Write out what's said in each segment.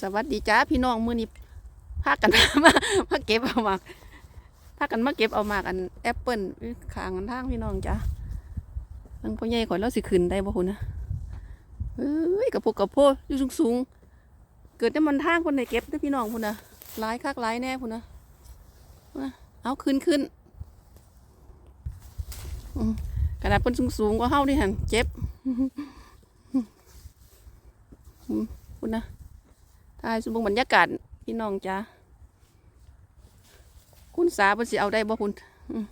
สวัสดีจ้าพี่น้องมือนี้พากันมามาเก็บเอามากพากันมาเก็บเอามากอันแอปเปิลขางกันทางพี่น้องจ้าทางพ่อใหญ่ข่อยเราสิขึ้นได้บ่คุณนะเอ้ยกระปุกกระโพดอยู่สูงๆเกิดน้ำมันทางคนไหนเก็บเด้พี่น้องพุ่นนะหลายคักหลายแน่พุ่นนะเอาขึ้นขึ้นอืมกระดาษเพิ่นสูงๆกว่าเฮานี่หั่นเจ็บอืมพุ่นนะ ถ่ายสมบูรณ์บรรยากาศพี่น้องจ้าคุณสาเพิ่นสิเอาได้บ่คุณอืม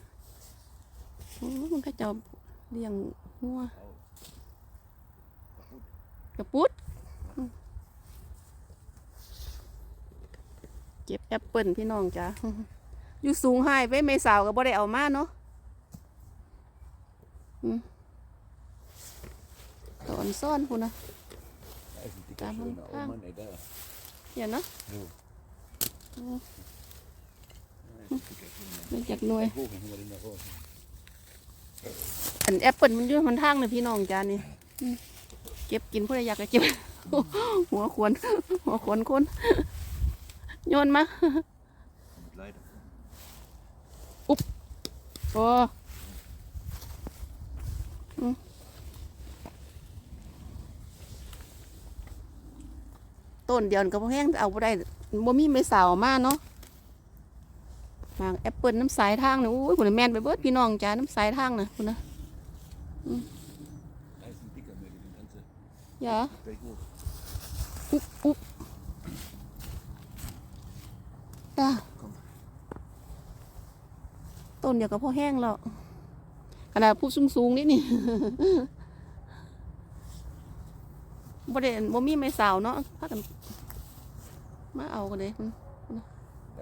โอ้มันก็จะเลี้ยงงัวกระปุดอืมเก็บแอปเปิลพี่น้องจ้าอืมอยู่สูงให้ไว้ไม่สาวก็บ่ได้เอามาเนาะอืมตอนซ่อนคุณนะ Da ist ein dicker, Da haben wir schöner. Einen Oh Mann, ey, da. เห็นเนาะ So. Ja. Da ist ein dicker, schöner. ไม่จากหน่วย Hoch, dann haben wir den da raus. อันแอปเปิลมันอยู่มันทางเลยพี่น้องจ้านี่อืมเก็บกินผู้ใดอยากก็เก็บ หัวขวนหัวขวนคนโยนมา Mit Leiter. โอ้อื ต้นเดียวก็บ่แห้งเอาบ่ได้บ่มีไม่สาวมากเนาะหมากแอปเปิลน้ำสายทางนะอุ้ยคุณแม่นไปเบิดพี่น้องจ้าน้ำสายทางนะคุณนะอย่าอุ๊บอุ๊บตาต้นเดียวกับพ่อแห้งแล้วขนาดผู้สูงสูงๆนี่นี่ บ่ได้บ่มีไม่สาวเนาะพากันมาเอากันเลย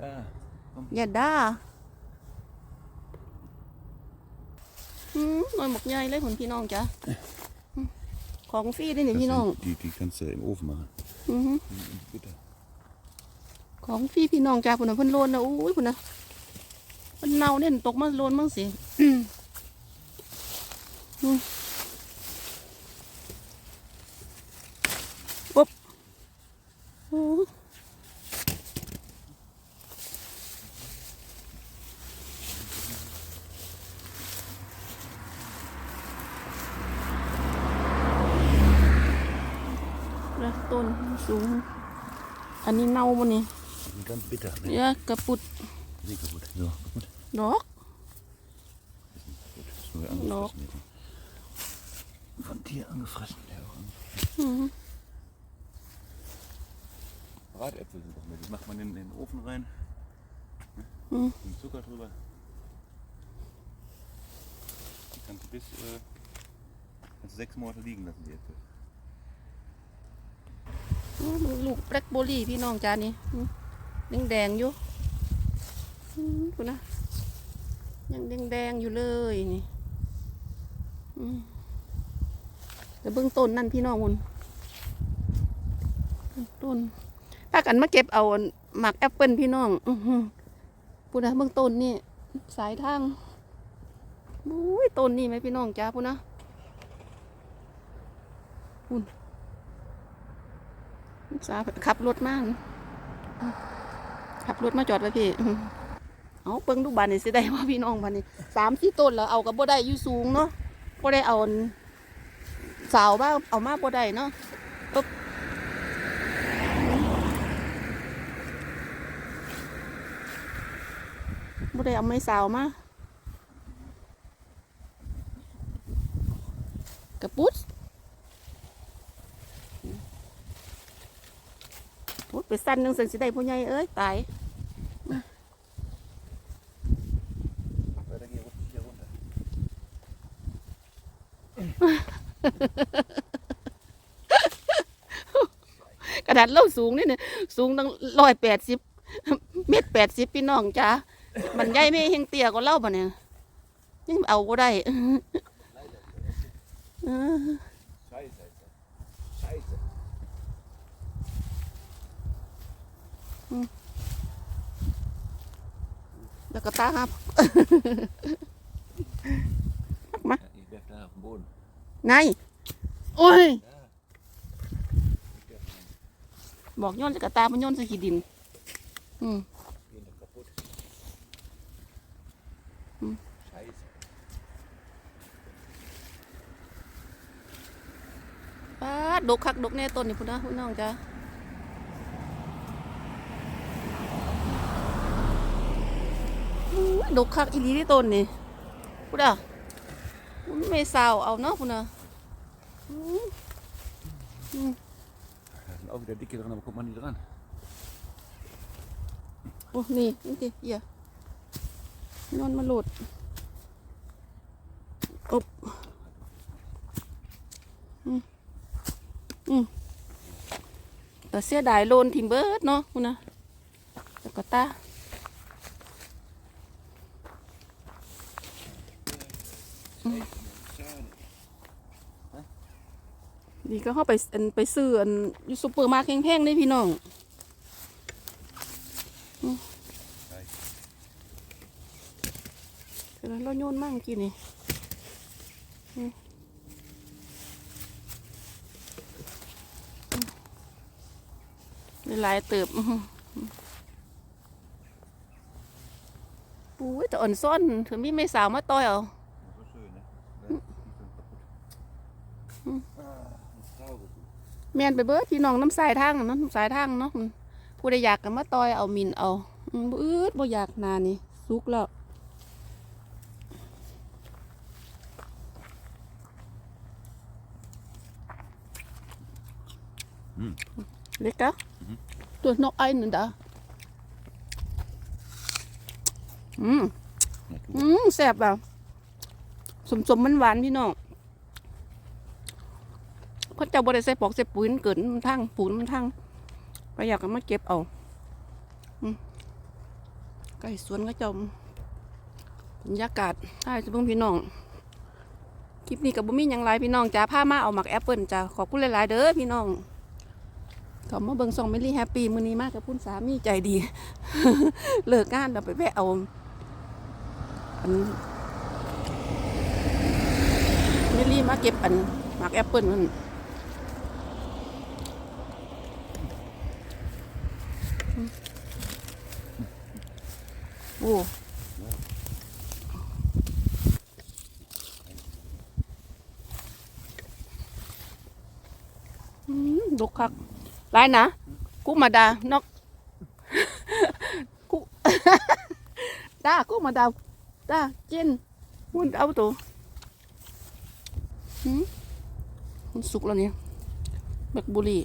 Da. อย่าด่าอืมหน่อยหมกใหญ่เลยผลพี่น้องจ้ะอืมของฟรีได้นี่ Das พี่น้อง sind, die, die kannst du im Ofen machen. อือฮึ In, in Butter. ของพี่พี่น้องจ้าพุ่นน่ะเพิ่นโลนนะอุ้ยพุ่นน่ะมันเน่าเนี่ยตกมาโลนมั่งสิ ต้นสูง อันนี้เน่ามันนี่ Die sind ganz bitter. Ne? เนี่ยกระปุด Nee, kaputt. So, kaputt. ดอก Gut, ist nur angefressen. hier. Von Tier angefressen. Ja, auch angefressen. อืม Bratäpfel sind doch mit. Die macht man in den Ofen rein. Ne? Mhm. Mit Zucker drüber. Die kannst du bis äh, kannst du sechs Monate liegen lassen, die Äpfel. ลูกแบล็คเบอร์รี่พี่น้องจานี่แดงแดงๆอยู่คุณนะยังแดงแดงๆอยู่เลยนี่แต่เบื้องต้นนั่นพี่น้องมุนต้นถ้ากันมาเก็บเอาหมักแอปเปิลพี่น้องอือหือพูนะเบื้องต้นนี่ สายทางอุ้ยต้นนี่ไหมพี่น้องจ้าพูดนะพูน สาขับรถมากขับรถมาจอดไว้พี่ เอาเปิ้งดูบานนี่สิได้ว่าพี่น้องบานนี่สามสี่ต้นแล้วเอากับบ่ได้อยู่สูงเนาะบ่ได้เอาสาวบ้าเอามาบ่ได้เนาะปึ๊บบ่ได้เอาไม้สาวมากระปุด พูดไป สั้นนึงสันสิได้ผู้ใหญ่เอ้ยตายกระดาษเล่าสูงนี่เนี่ยสูงตั้งร้อยแปดสิบเมตรแปดสิบพี่น้องจ้ามันใหญ่ไม่เฮงเตี้ยก็เล่าปะเนี่ยยังเอาก็ได้เออ Scheiße, Alter. Scheiße. แล้วก็ตาครับ Ja, ich werf da auf den Boden. ไงโอ้ย Da. Ich werf rein. บอกโย้อนจะกระตามันโย้อนใส่ขี้ดิน อืม Gehen doch kaputt. Hm. Scheiße. ป้าดดกคักดกแน่ต้นนี่พุ่นนะพุ่นน้องจ้า ดกคักอีหลีที่ต้นนี่พุ่นอะมันไม่สาวเอาเนาะพุ่นอะอืม Da sind auch wieder dicke dran, aber kommt man nicht dran. โอ้นี่นี่สิเหี้ยนอนมาโหลดอบอืมอืมแต่เสียดายโลนทิมเบิร์ดเนาะคุณนะแล้วก็ตาอืม ดีก็เข้าไปอันไปซื้ออันอยูซูเปอร์มาร์เก็ตแพงๆนี่พี่น้องเดี๋ยวเราโยนมั่งกินนี่ลายเติบอุ้ยแต่อ่อนซ่อนถึงมีไม่สาวมาต่อยเอา แมนไปเบิดพี่น้องน้ำสายทางน่ะเนาะน้ำสายทางเนาะอืมผู้ใดอยากก็มาต่อยเอามินเอาอืมบ่อืดบ่อยากนานนี่สุกแล้ว Mm. Lecker. Du hast noch einen da. Mm. Ja, du. อืมแซ่บอะสมสมมันหวานๆพี่น้องเพราะเจ้าบริใส่ปอกใส่ปุ๋ยมันเกิดมันทั้งปูนมันทั้งไปอยากก็มาเก็บเอาไก่สวนก็จ้าบรรยากาศใช่จะเพิ่งพี่น้อง คลิปนี้กับบุมี่ยังไรพี่น้องจ้าผ้ามาเอาหมักแอปเปิลจ้าขอบคุณหลาย ๆ เด้อพี่น้องขอมาเบิ่งซองเมลี่แฮปปี้มื้อนี้มากกับพุ่นสามีใจดี เลิกงานเราไปแวะเอาอันเมลี่มาเก็บอันหมักแอปเปิลมันอืมโอ้ดกคักร้านะ กูมาดานอกกูดากูมาดาดาเจนมุนเอาตัวมันสุกแล้วเนี่ยแบกบุรี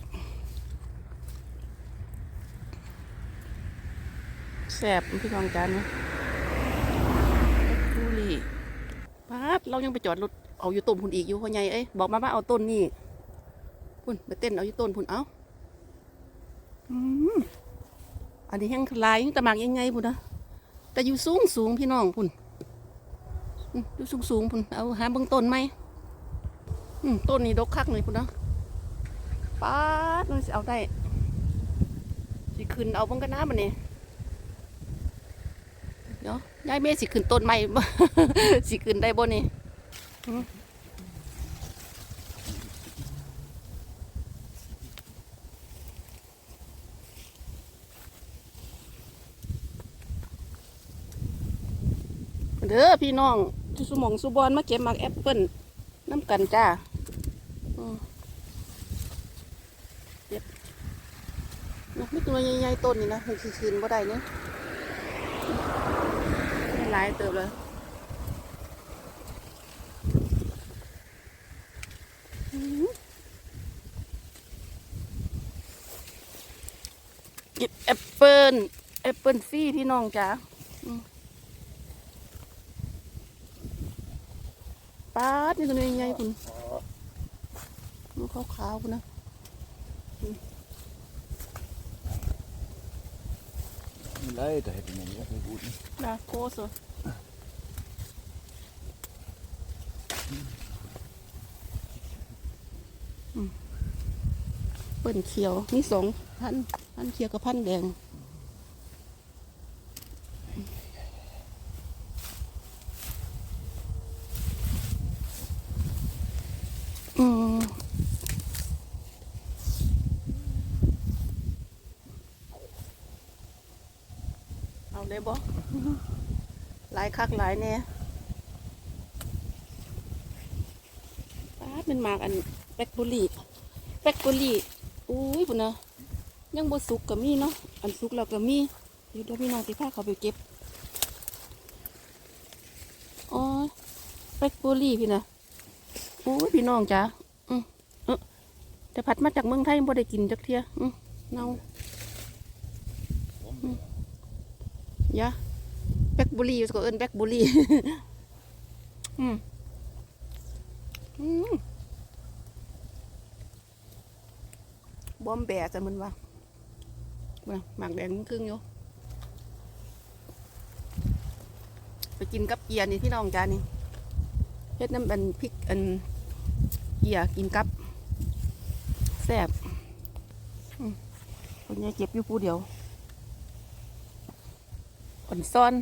bù lì xẹp พี่น้องจานนะบุรี่ป๊าเรายังไปจอดรถเอาอยู่ต้นพุ่นอีกอยู่พ่อใหญ่เอ้ยบอกมาว่าเอาต้นนี่พุ่นไปเต้นเอาอยู่ต้นพุ่นเอาอืมอันนี้แห้งลายยังตะหมากยังไงพุ่นนะแต่อยู่สูงสูงพี่น้องพุ่นอยู่สูงสูงพุ่นเอาหาเบื้องต้นไหมต้นนี้ดกคักเลยพุ่นนะป้าดมันสิเอาได้สิขึ้นเอาบิ่งกันน้ามันนี่ เดี๋ยวยายเมย์สิขึ้นต้นใหม่บ่สิขึ้นได้บ่นี่อืมเด้อพี่น้องที่สมองสุบอนมาเก็บหมักแอปเปิ้ลน้ำกันจ้าอืมเก็บนะไม่ตัวใหญ่ๆต้นนี่นะมันคือคืนบ่ได้เนี่ย หลายเติบเลยอืมเก็บแอปเปิ้ลแอปเปิ้ลฟรีพี่น้องจ้าป้าดนี่ตัวนี้ยังไงคุณมันขาวๆคุณนะ Leid, da hätte man noch einen guten. ดาโคสอืมเปิ้นเขียวมีสองพันพันเขียวกับพันแดง อืม เอาเลยบ่หลายคักหลายแน่ป้าเป็นหมากอันแบล็คบอร์รี่แบล็คบอร์รี่อุ้ยพุ่นนะยังบ่สุกก็มีเนาะอันสุกแล้วก็มีเดี๋ยวเดี๋ยวพี่น้องสิพาเขาไปเก็บอ๋อแบล็คบอร์รี่พี่นะโอ้ยพี่น้องจ้ะอืมเออแต่ผัดมาจากเมืองไทยยังบ่ได้กินจักเที่ยอืมเน่า ยะแบล็คบุรีก็เอิ้นแบล็คบุรีอืมอืมบอมแบะจะมันว่าหมากแดงครึ่งอยู่ไปกินกับเกียร์นี่พี่น้องจ้านี่เฮ็ดน้ำเป็นพริกอันเกียร์กินกับแซ่บคนนี้เจ็บอยู่ผู้เดียว อ่อนซ่อน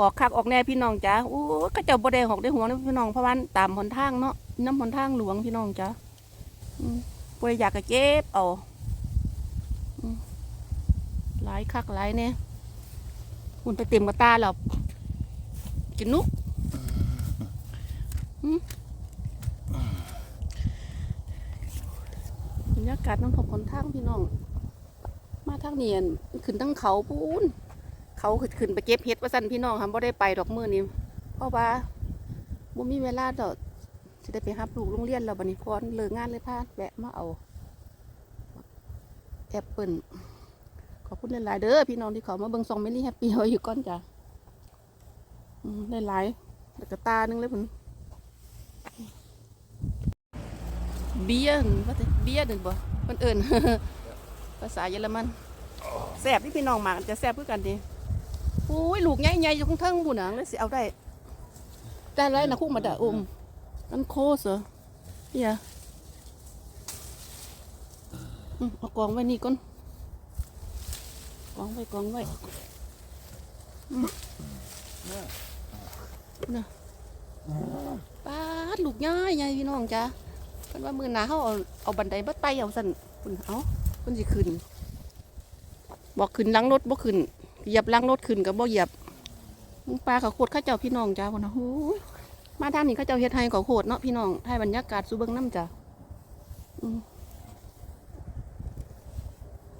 ออกคักออกแน่พี่น้องจ้าโอ้ก็เจ้าบ่ได้หอกได้หัวนะพี่น้องเพราะว่าตามหนทางเนาะน้ำหนทางหลวงพี่น้องจ้าอืมป่วยอยากก็เก็บเอาหลายคักหลายแน่คุณไปเต็มกระตาแล้วกินนุกบรรยากาศน้ำพบหนทางพี่น้อง มาทางเนียนขึ้นตั้งเขาปูน เขาขึ้นไปเก็บเห็ดว่าสั่นพี่น้องค่ะบ่ได้ไปดอกมือนี้เพราะว่าบ่มีเวลาดอกสิได้ไปรับลูกโรงเรียนแล้วบัดนี้พรเลิกงานเลยพาแวะมาเอาแอปเปิลขอบคุณหลายๆเด้อพี่น้องที่ขามาเบิ่งซองเมลี่แฮปปี้เฮาอยู่ก่อนจ้ะอืมหลายๆแล้วก็ตาหนึงเลยพุ่นเบียร์ว่าแต่เบียนึงบ่เพิ่นเอิ้นภาษาเยอรมันแซ่บที่พี่น้องมากจะแซ่บเพื่อกันดี อุ้ยลูกใหญ่ๆอยู่ข้างเทิงบุญนังเลยสิเอาได้ได้ไรนะคู่มาด่าอุ้มนั่นโคสเหรอเฮียเอากองไว้นี่ก่อนกองไว้กองไว้นะป้าลูกใหญ่ใหญ่พี่น้องจ้าเพิ่นว่ามือหนาเขาเอาเอาบันไดบัดไตเอาสั่นคุณเอาเพิ่นสิขึ้นบอกขึ้นล้างรถบ่ขึ้น เหยียบล้างรถขึ้นกับบ่เหยียบปลาเขาโคตรข้าเจ้าพี่น้องจ้าคนนะโอ้ยมาทางนี้ข้าเจ้าเฮ็ดไทยเขาโคตรเนาะพี่น้องไทยบรรยากาศสูเบิงน้ำจ้ะอืม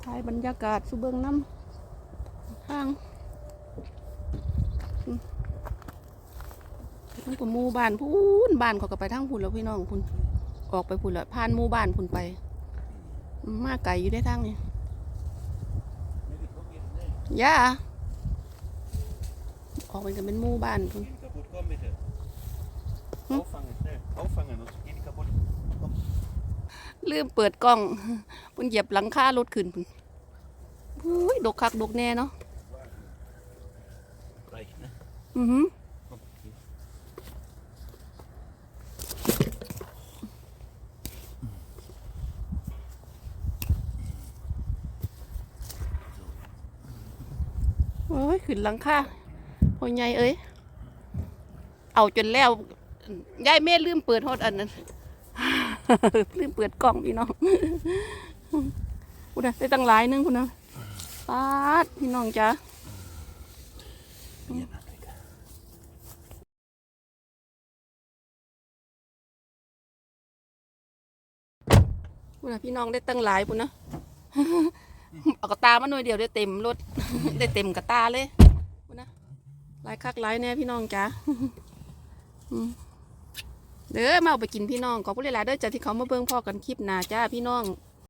ไทยบรรยากาศสูเบิงน้ำทางมันก็มู่บ้านพูนบ้านเขาก็ไปทางพุ่นแล้วพี่น้องพุ่นออกไปพุ่นแล้วผ่านมู่บ้านพุ่นไปมมาไกลอยู่ได้ทางนี้ ย่าออกไปกันเป็นหมู่บ้านพุ่น Kaputt, komm bitte. Hm? Auffangen, schnell. Auffangen, sonst geht die kaputt. ลืมเปิดกล้อง พุ่นเหยียบหลังคารถขึ้นพุ่นอุ้ยดกคักดกแน่เนาะ Reicht, ne? อือหือ Komm, hier. โอ้ย ขึ้นหลังคาพ่อใหญ่เอ้ย เอาจนแล้วยายเมธลืมเปิดฮอดอันนั้นลืมเปิดกล้องพี่น้องพุ่นะได้ตั้งหลายนึงพุ่นะปาดพี่น้องจ้า Hier, na, Digga. พุ่นะพี่น้องได้ตั้งหลายพุ่นนะ เอากระตามาหน่อยเดียวได้เต็มรถ ได้เต็มกระตาเลยนะหลายคักหลายแน่พี่น้องจ้าเด้อมาเอาไปกินพี่น้องขอบคุณหลายๆเด้อจ้าที่เขามาเบิ่งพ่อกันคลิปหน้าจ้าพี่น้อง